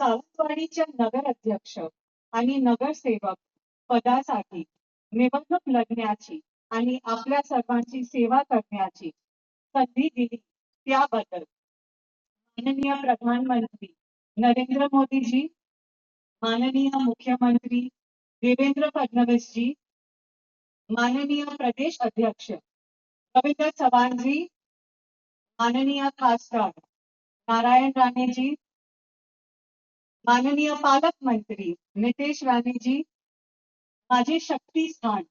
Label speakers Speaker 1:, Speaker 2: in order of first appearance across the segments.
Speaker 1: सावंतवाडीच्या नगर अध्यक्ष आणि नगरसेवक पदासाठी निवडणूक लढण्याची आणि आपल्या सर्वांची सेवा करण्याची संधी दिली. त्याबद्दल माननीय प्रधानमंत्री नरेंद्र मोदीजी माननीय मुख्यमंत्री देवेंद्र फडणवीसजी माननीय प्रदेश अध्यक्ष रवींद्र चव्हाणजी माननीय खासदार नारायण राणेजी माननीय पालकमंत्री नितेश राणेजी माझे शक्ती स्थान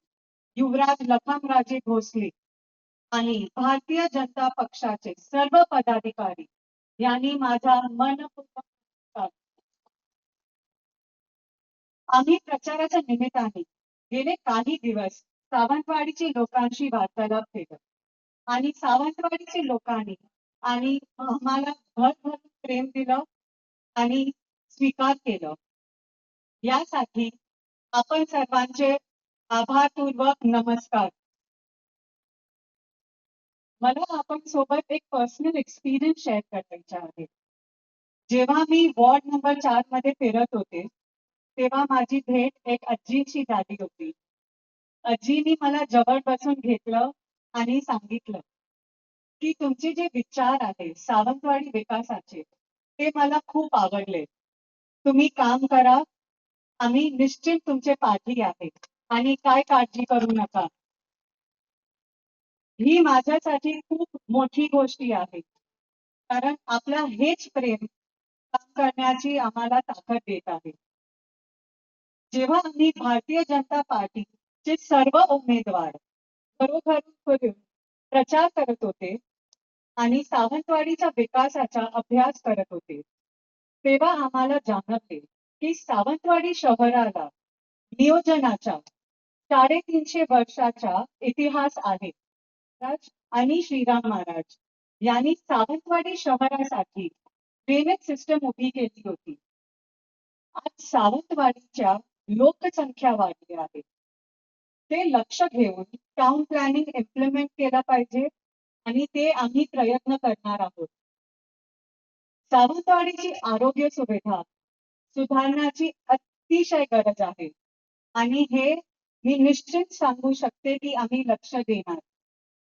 Speaker 1: युवराज लखनराजे भोसले आणि भारतीय जनता पक्षाचे सर्व पदाधिकारी यांनी माझा मनपूर्वक आम्ही प्रचाराच्या निमित्ताने गेले काही दिवस सावंतवाडीचे लोकांशी वार्तालाप केलं. आणि सावंतवाडीचे लोकांनी आणि आम्हाला भरभरून प्रेम दिलं आणि स्वीकार केलं. यासाठी आपण सर्वांचे आभारपूर्वक नमस्कार. मला आपण सोबत एक पर्सनल एक्सपिरियन्स शेअर करायचा आहे. जेव्हा मी वॉर्ड नंबर चारमध्ये फिरत होते तेव्हा माझी भेट एक आजीशी झाली होती. आजीनी मला जवळ बसून घेतलं आणि सांगितलं की तुमचे जे विचार आहे सावंतवाडी विकासाचे ते मला खूप आवडले. तुम्ही काम करा. आम्ही निश्चित तुमचे पाठी आहे. आणि काय काळजी करू नका. ही माझ्यासाठी खूप मोठी गोष्टी आहे. कारण आपलं हेच प्रेम काम करण्याची आम्हाला ताकद देत आहे. जेव्हा आम्ही भारतीय जनता पार्टीचे सर्व उमेदवार खरोखर करून प्रचार करत होते आणि सावंतवाडीच्या विकासाचा अभ्यास करत होते तेव्हा आम्हाला जाणवले की सावंतवाडी शहराला नियोजनाच्या साडेतीनशे वर्षाचा इतिहास आहे. आणि श्रीराम महाराज यांनी सावंतवाडी शहरासाठी ड्रेनेज सिस्टम उभी केली होती. आज सावंतवाडीच्या लोकसंख्या वाढली आहे. ते लक्ष घेऊन टाउन प्लॅनिंग इम्प्लिमेंट केलं पाहिजे आणि ते आम्ही प्रयत्न करणार आहोत. सावंतवाडीची आरोग्य सुविधा सुधारण्याची अतिशय गरज आहे. आणि हे मी निश्चित सांगू शकते की आम्ही लक्ष देणार.